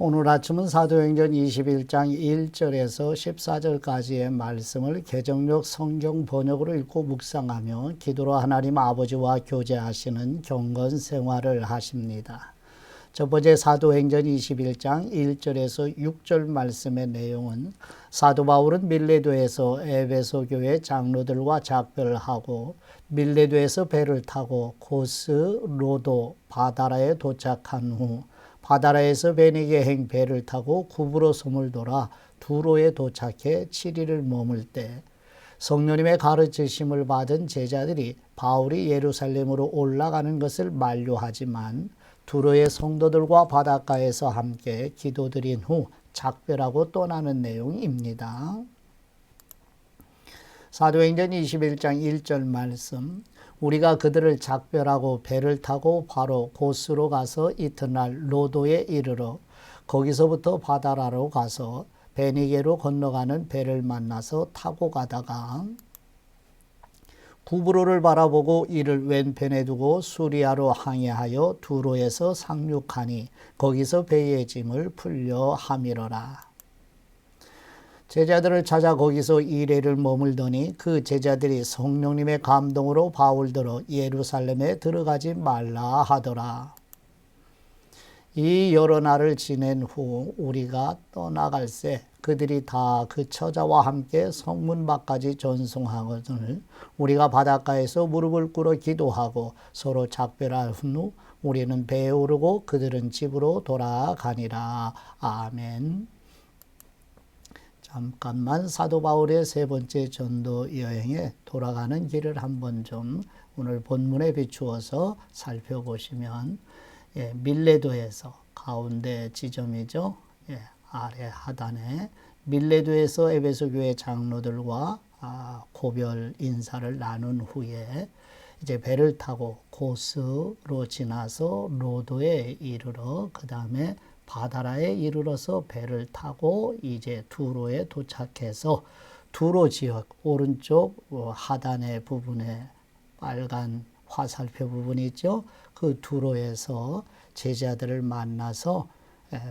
오늘 아침은 사도행전 21장 1절에서 14절까지의 말씀을 개정력 성경 번역으로 읽고 묵상하며 기도로 하나님 아버지와 교제하시는 경건 생활을 하십니다. 첫 번째 사도행전 21장 1절에서 6절 말씀의 내용은 사도 바울은 밀레도에서 에베소 교회 장로들과 작별하고 밀레도에서 배를 타고 고스 로도 바다라에 도착한 후 바다라에서 베니게 행 배를 타고 구브로 섬을 돌아 두로에 도착해 7일을 머물 때 성령님의 가르치심을 받은 제자들이 바울이 예루살렘으로 올라가는 것을 만류하지만 두로의 성도들과 바닷가에서 함께 기도드린 후 작별하고 떠나는 내용입니다. 사도행전 21장 1절 말씀 우리가 그들을 작별하고 배를 타고 바로 고스로 가서 이튿날 로도에 이르러 거기서부터 바다라로 가서 베니게로 건너가는 배를 만나서 타고 가다가 구브로를 바라보고 이를 왼편에 두고 수리아로 항해하여 두로에서 상륙하니 거기서 배의 짐을 풀려 함이러라. 제자들을 찾아 거기서 이래를 머물더니 그 제자들이 성령님의 감동으로 바울들어 예루살렘에 들어가지 말라 하더라. 이 여러 날을 지낸 후 우리가 떠나갈새 그들이 다 그 처자와 함께 성문 밖까지 전송하거늘 우리가 바닷가에서 무릎을 꿇어 기도하고 서로 작별할 후 우리는 배에 오르고 그들은 집으로 돌아가니라. 아멘. 잠깐만 사도 바울의 세 번째 전도 여행에 돌아가는 길을 한번 좀 오늘 본문에 비추어서 살펴보시면 예, 밀레도에서 가운데 지점이죠. 예, 아래 하단에 밀레도에서 에베소 교회 장로들과 아, 고별 인사를 나눈 후에 이제 배를 타고 고스로 지나서 로도에 이르러 그 다음에 바다라에 이르러서 배를 타고 이제 두로에 도착해서 두로 지역 오른쪽 어, 하단의 부분에 빨간 화살표 부분이 있죠. 그 두로에서 제자들을 만나서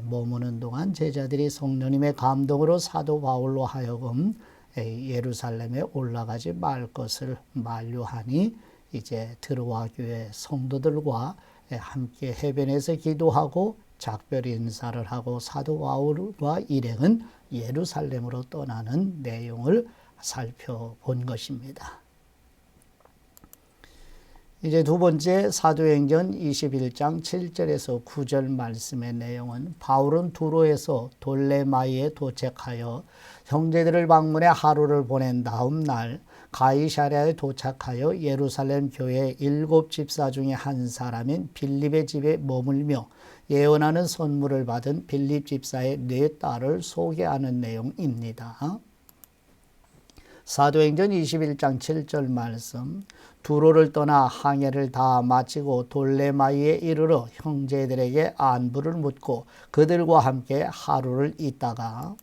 머무는 동안 제자들이 성령님의 감동으로 사도 바울로 하여금 예루살렘에 올라가지 말 것을 만류하니 이제 들어와 교회 성도들과 함께 해변에서 기도하고 작별 인사를 하고 사도 바울과 일행은 예루살렘으로 떠나는 내용을 살펴본 것입니다. 이제 두 번째 사도행전 21장 7절에서 9절 말씀의 내용은 바울은 두로에서 돌레마이에 도착하여 형제들을 방문해 하루를 보낸 다음 날 가이샤랴에 도착하여 예루살렘 교회 일곱 집사 중에 한 사람인 빌립의 집에 머물며 예언하는 선물을 받은 빌립 집사의 네 딸을 소개하는 내용입니다. 사도행전 21장 7절 말씀 두로를 떠나 항해를 다 마치고 돌레마이에 이르러 형제들에게 안부를 묻고 그들과 함께 하루를 있다가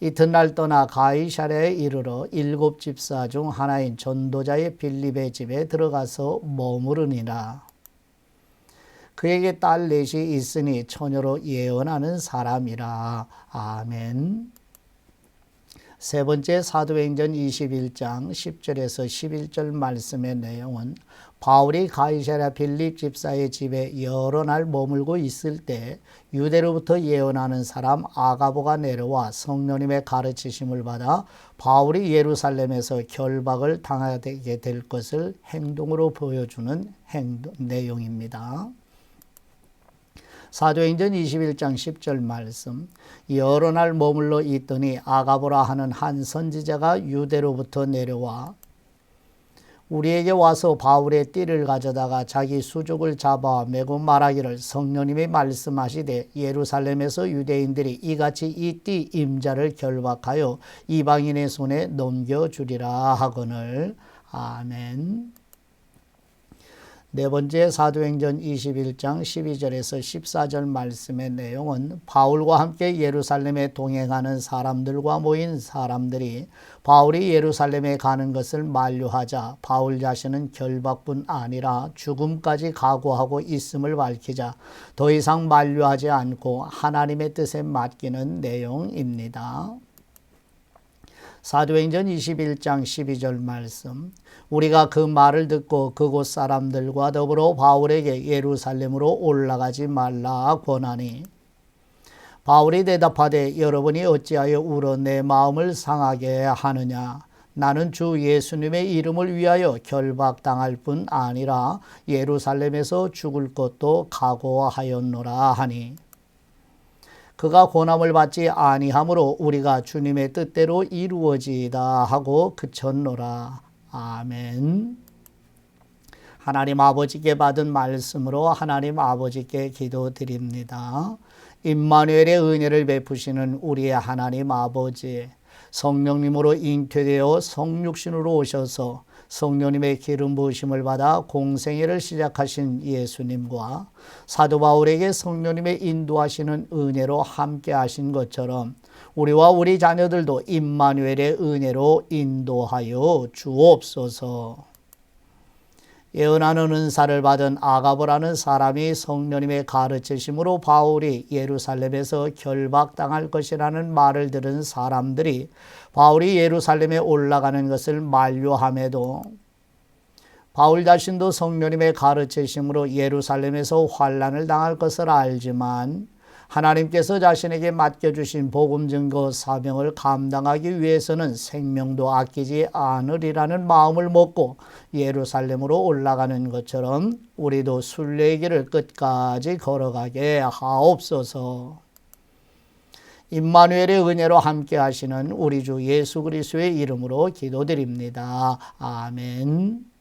이튿날 떠나 가이샤랴에 이르러 일곱 집사 중 하나인 전도자의 빌립의 집에 들어가서 머무르니라. 그에게 딸 넷이 있으니 처녀로 예언하는 사람이라. 아멘. 세 번째 사도행전 21장 10절에서 11절 말씀의 내용은 바울이 가이사랴 빌립 집사의 집에 여러 날 머물고 있을 때 유대로부터 예언하는 사람 아가보가 내려와 성령님의 가르치심을 받아 바울이 예루살렘에서 결박을 당하게 될 것을 행동으로 보여주는 행동, 내용입니다. 사도행전 21장 10절 말씀. 여러 날 머물러 있더니 아가보라 하는 한 선지자가 유대로부터 내려와 우리에게 와서 바울의 띠를 가져다가 자기 수족을 잡아 메고 말하기를 성령님이 말씀하시되 예루살렘에서 유대인들이 이같이 이 띠 임자를 결박하여 이방인의 손에 넘겨주리라 하거늘. 아멘 네 번째 사도행전 21장 12절에서 14절 말씀의 내용은 바울과 함께 예루살렘에 동행하는 사람들과 모인 사람들이 바울이 예루살렘에 가는 것을 만류하자 바울 자신은 결박뿐 아니라 죽음까지 각오하고 있음을 밝히자 더 이상 만류하지 않고 하나님의 뜻에 맡기는 내용입니다. 사도행전 21장 12절 말씀. 우리가 그 말을 듣고 그곳 사람들과 더불어 바울에게 예루살렘으로 올라가지 말라 권하니. 바울이 대답하되 여러분이 어찌하여 울어 내 마음을 상하게 하느냐? 나는 주 예수님의 이름을 위하여 결박당할 뿐 아니라 예루살렘에서 죽을 것도 각오하였노라 하니 그가 고난을 받지 아니하므로 우리가 주님의 뜻대로 이루어지이다 하고 그쳤노라. 아멘. 하나님 아버지께 받은 말씀으로 하나님 아버지께 기도드립니다. 임마누엘의 은혜를 베푸시는 우리의 하나님 아버지 성령님으로 잉태되어 성육신으로 오셔서 성령님의 기름 부으심을 받아 공생애를 시작하신 예수님과 사도 바울에게 성령님의 인도하시는 은혜로 함께 하신 것처럼 우리와 우리 자녀들도 임마누엘의 은혜로 인도하여 주옵소서. 예언하는 은사를 받은 아가보라는 사람이 성령님의 가르치심으로 바울이 예루살렘에서 결박당할 것이라는 말을 들은 사람들이 바울이 예루살렘에 올라가는 것을 만류함에도 바울 자신도 성령님의 가르치심으로 예루살렘에서 환란을 당할 것을 알지만 하나님께서 자신에게 맡겨주신 복음 증거 사명을 감당하기 위해서는 생명도 아끼지 않으리라는 마음을 먹고 예루살렘으로 올라가는 것처럼 우리도 순례의 길을 끝까지 걸어가게 하옵소서. 임마누엘의 은혜로 함께 하시는 우리 주 예수 그리스도의 이름으로 기도드립니다. 아멘.